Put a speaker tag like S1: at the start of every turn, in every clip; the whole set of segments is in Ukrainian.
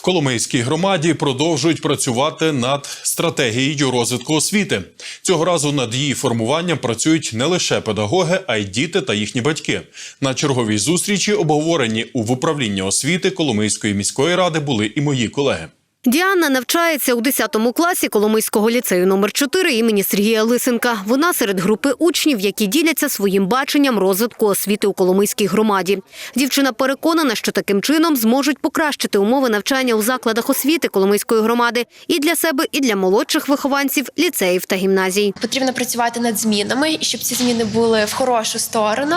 S1: Коломийській громаді продовжують працювати над стратегією розвитку освіти. Цього разу над її формуванням працюють не лише педагоги, а й діти та їхні батьки. На черговій зустрічі, обговорені у управлінні освіти Коломийської міської ради, були і мої колеги.
S2: Діана навчається у 10 класі Коломийського ліцею номер 4 імені Сергія Лисенка. Вона серед групи учнів, які діляться своїм баченням розвитку освіти у Коломийській громаді. Дівчина переконана, що таким чином зможуть покращити умови навчання у закладах освіти Коломийської громади і для себе, і для молодших вихованців ліцеїв та гімназій.
S3: Потрібно працювати над змінами, щоб ці зміни були в хорошу сторону.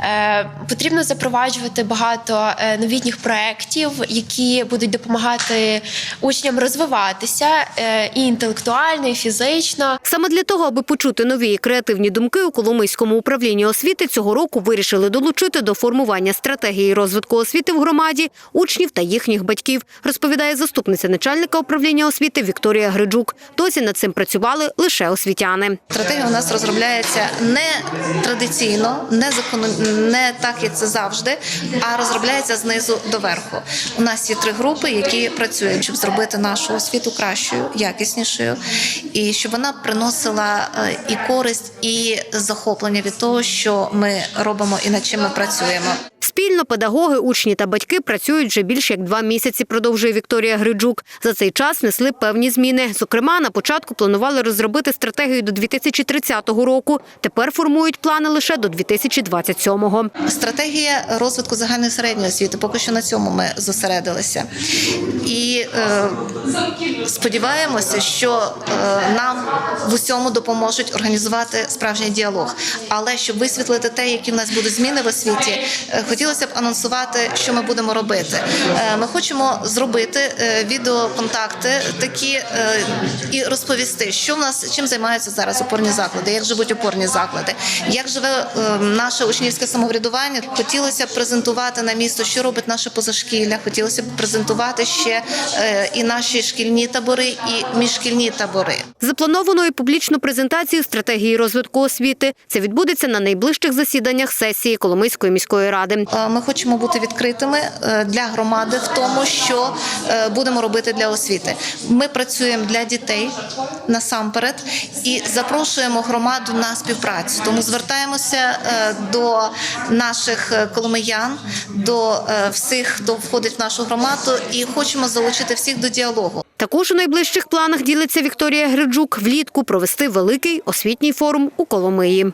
S3: Е, потрібно запроваджувати багато е, новітніх проєктів, які будуть допомагати учням розвиватися е, і інтелектуально, і фізично.
S2: Саме для того, аби почути нові і креативні думки у Коломийському управлінні освіти цього року вирішили долучити до формування стратегії розвитку освіти в громаді учнів та їхніх батьків, розповідає заступниця начальника управління освіти Вікторія Гриджук. Досі над цим працювали лише освітяни.
S4: Стратегія у нас розробляється не традиційно, не законно, не так, як це завжди, а розробляється знизу до верху. У нас є три групи, які працюють, щоб зробити нашу освіту кращою, якіснішою, і щоб вона приносила е, і користь, і захоплення від того, що ми робимо і над чим ми працюємо.
S2: Спільно педагоги, учні та батьки працюють вже більш як два місяці, продовжує Вікторія Гриджук. За цей час внесли певні зміни. Зокрема, на початку планували розробити стратегію до 2030 року. Тепер формують плани лише до 2027-го.
S4: Стратегія розвитку загальної середньої освіти. Поки що на цьому ми зосередилися. І е, сподіваємося, що е, нам в усьому допоможуть організувати справжній діалог. Але щоб висвітлити те, які в нас будуть зміни в освіті, е, хотілося б анонсувати, що ми будемо робити. Е, ми хочемо зробити е, відеоконтакти такі е, і розповісти, що в нас чим займаються зараз опорні заклади, як живуть опорні заклади, як живе наше учнівське самоврядування. Хотілося б презентувати на місто, що робить наше позашкілля. Хотілося б презентувати ще і наші шкільні табори, і міжшкільні табори.
S2: Заплановано і публічну презентацію стратегії розвитку освіти. Це відбудеться на найближчих засіданнях сесії Коломийської міської ради.
S4: Е, Ми хочемо бути відкритими е, для громади в тому, що е, будемо робити для освіти. Ми працюємо для дітей насамперед і запрошуємо громаду на співпрацю. Тому звертаємося до наших коломиян, до всіх, хто входить в нашу громаду, і хочемо залучити всіх до діалогу.
S2: Також у найближчих планах ділиться Вікторія Гриджук влітку провести великий освітній форум у Коломиї.